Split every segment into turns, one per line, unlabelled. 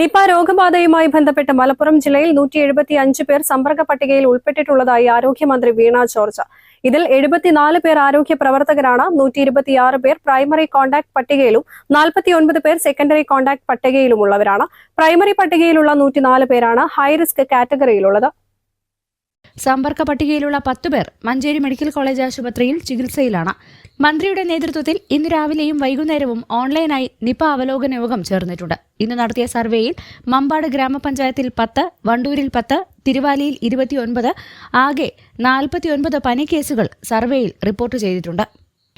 Nipah രോഗബാധയുമായി ബന്ധപ്പെട്ട് മലപ്പുറം ജില്ലയിൽ നൂറ്റി എഴുപത്തി അഞ്ച് പേർ സമ്പർക്ക പട്ടികയിൽ ഉൾപ്പെട്ടിട്ടുള്ളതായി ആരോഗ്യമന്ത്രി വീണ ജോർജ്. ഇതിൽ എഴുപത്തിനാല് പേർ ആരോഗ്യ പ്രവർത്തകരാണ് നൂറ്റി ഇരുപത്തിയാറ് പേർ പ്രൈമറി കോൺടാക്ട് പട്ടികയിലും നാൽപ്പത്തിയൊൻപത് പേർ സെക്കൻഡറി കോൺടാക്ട് പട്ടികയിലുമുള്ളവരാണ്. പ്രൈമറി പട്ടികയിലുള്ള നൂറ്റിനാല് പേരാണ് ഹൈറിസ്ക് കാറ്റഗറിയിലുള്ളത്.
സമ്പർക്ക പട്ടികയിലുള്ള പത്തുപേർ മഞ്ചേരി മെഡിക്കൽ കോളേജ് ആശുപത്രിയിൽ ചികിത്സയിലാണ്. മന്ത്രിയുടെ നേതൃത്വത്തിൽ ഇന്ന് രാവിലെയും വൈകുന്നേരവും ഓൺലൈനായി നിപ അവലോകന യോഗം ചേർന്നിട്ടുണ്ട്. ഇന്ന് നടത്തിയ സർവേയിൽ മമ്പാട് ഗ്രാമപഞ്ചായത്തിൽ പത്ത് വണ്ടൂരിൽ പത്ത് തിരുവാലിയിൽ ഇരുപത്തിയൊൻപത് ആകെ നാൽപ്പത്തിയൊൻപത് പനി കേസുകൾ സർവേയിൽ റിപ്പോർട്ട് ചെയ്തിട്ടുണ്ട്.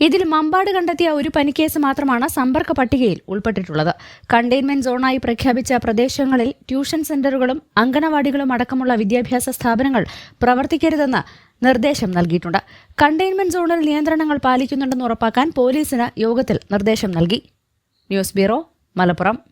ഇതിൽ മമ്പാട് കണ്ടെത്തിയ ഒരു പനിക്കേസ് മാത്രമാണ് സമ്പർക്ക പട്ടികയിൽ ഉൾപ്പെട്ടിട്ടുള്ളത്. കണ്ടെയ്ൻമെന്റ് സോണായി പ്രഖ്യാപിച്ച പ്രദേശങ്ങളിൽ ട്യൂഷൻ സെന്ററുകളും അംഗനവാടികളും അടക്കമുള്ള വിദ്യാഭ്യാസ സ്ഥാപനങ്ങൾ പ്രവർത്തിക്കരുതെന്ന് നിർദ്ദേശം നൽകിയിട്ടുണ്ട്. കണ്ടെയ്ൻമെന്റ് സോണിൽ നിയന്ത്രണങ്ങൾ പാലിക്കുന്നുണ്ടെന്ന് ഉറപ്പാക്കാൻ പോലീസിന് യോഗത്തിൽ നിർദ്ദേശം നൽകി. News bureau Malappuram.